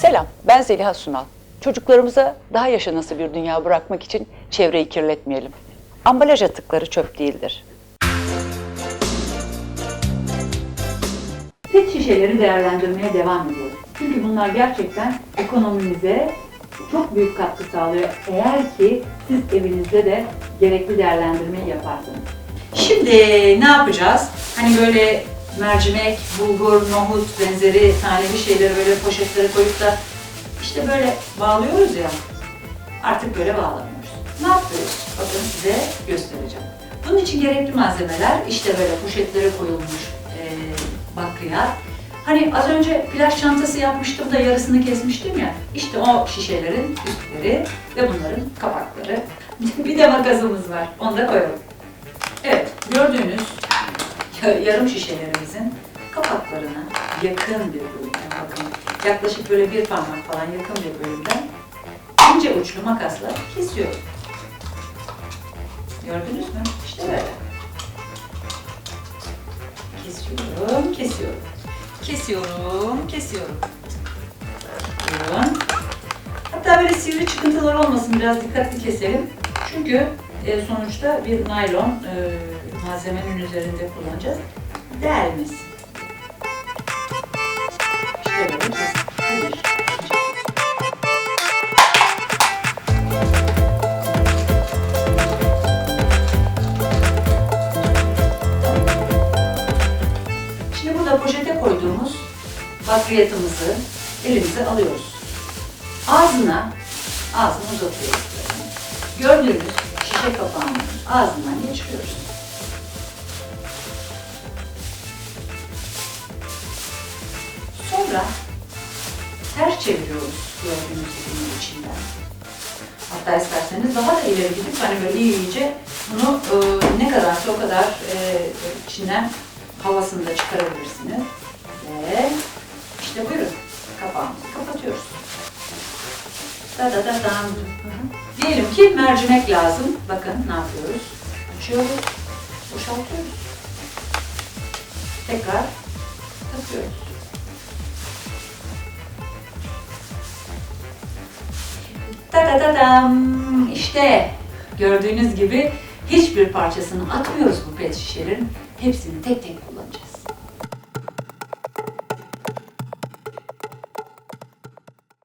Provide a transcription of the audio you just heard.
Selam, ben Zeliha Sunal. Çocuklarımıza daha yaşanası bir dünya bırakmak için çevreyi kirletmeyelim. Ambalaj atıkları çöp değildir. Pet şişeleri değerlendirmeye devam ediyoruz. Çünkü bunlar gerçekten ekonomimize çok büyük katkı sağlıyor. Eğer ki siz evinizde de gerekli değerlendirmeyi yaparsanız. Şimdi ne yapacağız? Hani böyle mercimek, bulgur, nohut benzeri taneli şeyleri böyle poşetlere koyup da işte böyle bağlıyoruz ya. Artık böyle bağlamıyoruz. Ne yapıyoruz? Bakın size göstereceğim. Bunun için gerekli malzemeler işte böyle poşetlere koyulmuş e, bakliyat. Hani az önce plaj çantası yapmıştım da yarısını kesmiştim ya. İşte o şişelerin üstleri ve bunların kapakları. bir de makasımız var. Onu da koyalım. Evet, gördüğünüz ya- yarım şişelerimizin kapaklarına yakın bir bölümden bakın. Yaklaşık böyle bir parmak falan yakın bir bölümden ince uçlu makasla kesiyorum. Gördünüz mü? İşte böyle. Kesiyorum, kesiyorum. Kesiyorum, kesiyorum. Buyurun. Hatta böyle sivri çıkıntılar olmasın biraz dikkatli keselim. Çünkü e, sonuçta bir naylon e, malzemenin üzerinde kullanacağız. Delmesin. Bakliyatımızı elimize alıyoruz. Ağzına, ağzını uzatıyoruz. Gördüğünüz şişe kapağını ağzından geçiriyoruz. Sonra ters çeviriyoruz gördüğünüz gibi içinden. Hatta isterseniz daha da ileri gidip hani böyle iyice bunu e, ne kadarsa o kadar e, içinden havasını da çıkarabilirsiniz. Ve Da da da dam. Diyelim ki mercimek lazım. Bakın ne yapıyoruz? Açıyoruz, boşaltıyoruz. Tekrar takıyoruz. Da da da dam. İşte gördüğünüz gibi hiçbir parçasını atmıyoruz bu pet şişelerin. Hepsini tek tek